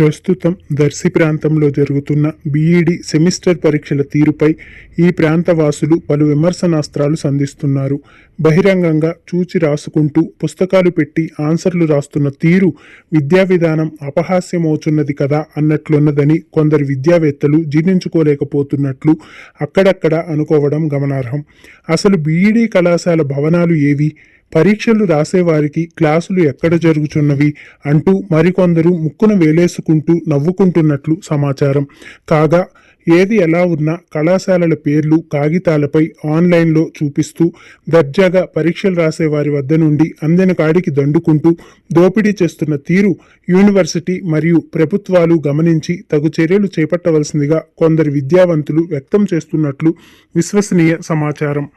ప్రస్తుతం దర్శి ప్రాంతంలో జరుగుతున్న బీఈడి సెమిస్టర్ పరీక్షల తీరుపై ఈ ప్రాంత వాసులు పలు విమర్శనాస్త్రాలు సంధిస్తున్నారు. బహిరంగంగా చూచి రాసుకుంటూ పుస్తకాలు పెట్టి ఆన్సర్లు రాస్తున్న తీరు విద్యా విధానం అపహాస్యమవుతున్నది కదా అన్నట్లున్నదని కొందరు విద్యావేత్తలు జీర్ణించుకోలేకపోతున్నట్లు అక్కడక్కడ అనుకోవడం గమనార్హం. అసలు బీఈడి కళాశాల భవనాలు ఏవి? పరీక్షలు రాసేవారికి క్లాసులు ఎక్కడ జరుగుతున్నవి అంటూ మరికొందరు ముక్కున వేలేసుకుంటూ నవ్వుకుంటున్నట్లు సమాచారం. కాగా ఏది ఎలా ఉన్నా కళాశాలల పేర్లు కాగితాలపై ఆన్లైన్లో చూపిస్తూ దర్జాగా పరీక్షలు రాసేవారి వద్ద నుండి అందిన కాడికి దండుకుంటూ దోపిడీ చేస్తున్న తీరు యూనివర్సిటీ మరియు ప్రభుత్వాలు గమనించి తగు చర్యలు చేపట్టవలసిందిగా కొందరు విద్యావంతులు వ్యక్తం చేస్తున్నట్లు విశ్వసనీయ సమాచారం.